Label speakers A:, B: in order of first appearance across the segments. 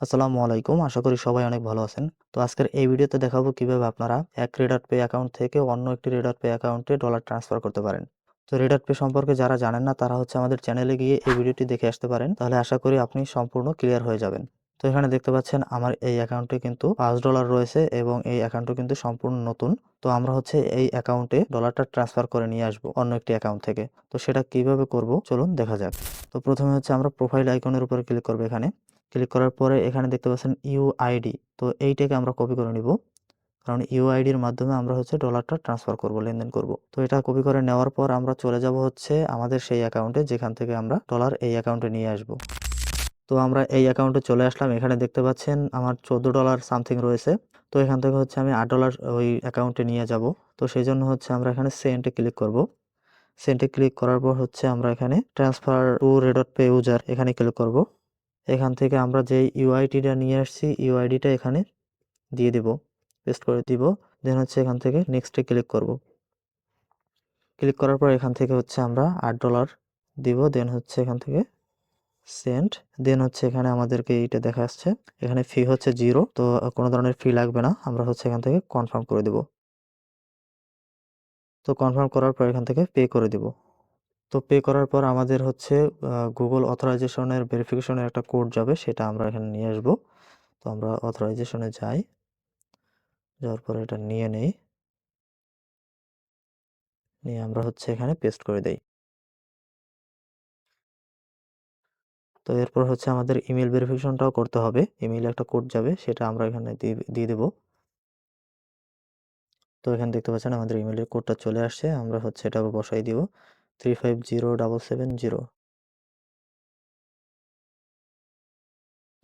A: আসসালামু আলাইকুম। আশা করি সবাই অনেক ভালো আছেন। তো আজকের এই ভিডিওতে দেখাবো কীভাবে আপনারা এক রেডার পে অ্যাকাউন্ট থেকে অন্য একটি রেডার পে অ্যাকাউন্টে ডলার ট্রান্সফার করতে পারেন। তো রেডার পে সম্পর্কে যারা জানেন না, তারা হচ্ছে আমাদের চ্যানেলে গিয়ে এই ভিডিওটি দেখে আসতে পারেন। তাহলে আশা করি আপনি সম্পূর্ণ ক্লিয়ার হয়ে যাবেন। তো এখানে দেখতে পাচ্ছেন, আমার এই অ্যাকাউন্টে কিন্তু পাঁচ ডলার রয়েছে এবং এই অ্যাকাউন্টও কিন্তু সম্পূর্ণ নতুন। তো আমরা হচ্ছে এই অ্যাকাউন্টে ডলারটা ট্রান্সফার করে নিয়ে আসব অন্য একটি অ্যাকাউন্ট থেকে। তো সেটা কীভাবে করব? চলুন দেখা যাক। তো প্রথমে হচ্ছে আমরা প্রোফাইল আইকনের উপরে ক্লিক করব এখানে। ক্লিক করার পরে এখানে দেখতে পাচ্ছেন ইউআইডি তো এইটাকে আমরা কপি করে নিব। কারণ ইউআইডির মাধ্যমে আমরা হচ্ছে ডলারটা ট্রান্সফার করব, লেনদেন করব। তো এটা কপি করে নেওয়ার পর আমরা চলে যাব হচ্ছে আমাদের সেই অ্যাকাউন্টে যেখান থেকে আমরা ডলার এই অ্যাকাউন্টে নিয়ে আসব। তো আমরা এই অ্যাকাউন্টে চলে আসলাম। এখানে দেখতে পাচ্ছেন আমার চোদ্দ ডলার সামথিং রয়েছে। তো এখান থেকে হচ্ছে আমি আট ডলার ওই অ্যাকাউন্টে নিয়ে যাব। তো সেই জন্য হচ্ছে আমরা এখানে সেন্টে ক্লিক করব। সেন্টে ক্লিক করার পর হচ্ছে আমরা এখানে transfer to Redot pay user এখানে ক্লিক করব। এখান থেকে আমরা যে ইউআইডিটা নিয়ে আসছি ইউআইডিটা এখানে দিয়ে দিব পেস্ট করে দিব দেন হচ্ছে এখান থেকে নেক্সটে ক্লিক করব। ক্লিক করার পর এখান থেকে হচ্ছে আমরা আট ডলার দিব দেন হচ্ছে এখান থেকে সেন্ট দেন হচ্ছে এখানে আমাদেরকে এইটা দেখা আসছে এখানে ফি হচ্ছে জিরো তো কোনো ধরনের ফি লাগবে না, আমরা হচ্ছে এখান থেকে কনফার্ম করে দেব। তো কনফার্ম করার পর এখান থেকে পে করে দিব। তো পে করার পর আমাদের হচ্ছে গুগল অথরাইজেশনের ভেরিফিকেশনের একটা কোড যাবে, সেটা আমরা এখানে নিয়ে আসব। তো আমরা অথরাইজেশনে যাই, যাওয়ার পরে এটা নিয়ে নেই। নিয়ে আমরা হচ্ছে এখানে পেস্ট করে দেই। তো এরপর হচ্ছে আমাদের ইমেল ভেরিফিকেশনটাও করতে হবে। ইমেইলে একটা কোড যাবে, সেটা আমরা এখানে দিয়ে দেব। তো এখানে দেখতে পাচ্ছেন আমাদের ইমেলের কোডটা চলে আসছে, আমরা হচ্ছে এটা বসাই দিব। Three five zero double seven zero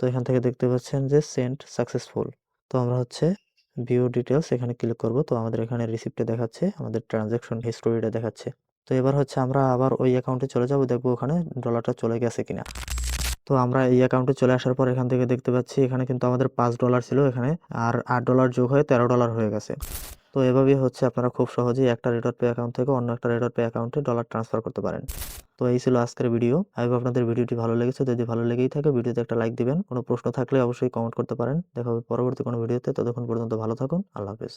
A: তো এখান থেকে দেখতে পাচ্ছেন যে সেন্ট সাকসেসফুল তো আমরা হচ্ছে ভিউ ডিটেলস এখানে ক্লিক করব। তো আমাদের এখানে রিসিপ্টে দেখাচ্ছে, আমাদের ট্রানজ্যাকশন হিস্টোরিটা দেখাচ্ছে। তো এবার হচ্ছে আমরা আবার ওই অ্যাকাউন্টে চলে যাব, দেখব ওখানে ডলারটা চলে গেছে কিনা। তো আমরা এই অ্যাকাউন্টে চলে আসার পর এখান থেকে দেখতে পাচ্ছি, এখানে কিন্তু আমাদের পাঁচ ডলার ছিল এখানে, আর আট ডলার যোগ হয়ে তেরো ডলার হয়ে গেছে। তো এভাবেই হচ্ছে আপনারা খুব সহজেই একটা রেডট পে অ্যাকাউন্ট থেকে অন্য একটা রেডট পে অ্যাকাউন্টে ডলার ট্রান্সফার করতে পারেন। তো এই ছিল আজকের ভিডিও আই আপনাদের ভিডিওটি ভালো লেগেছে। যদি ভালো লেগেই থাকে ভিডিওতে একটা লাইক দিবেন। কোনো প্রশ্ন থাকলে অবশ্যই কমেন্ট করতে পারেন। দেখা হবে পরবর্তী কোনো ভিডিওতে ততক্ষণ পর্যন্ত ভালো থাকুন। আল্লাহ হাফেজ।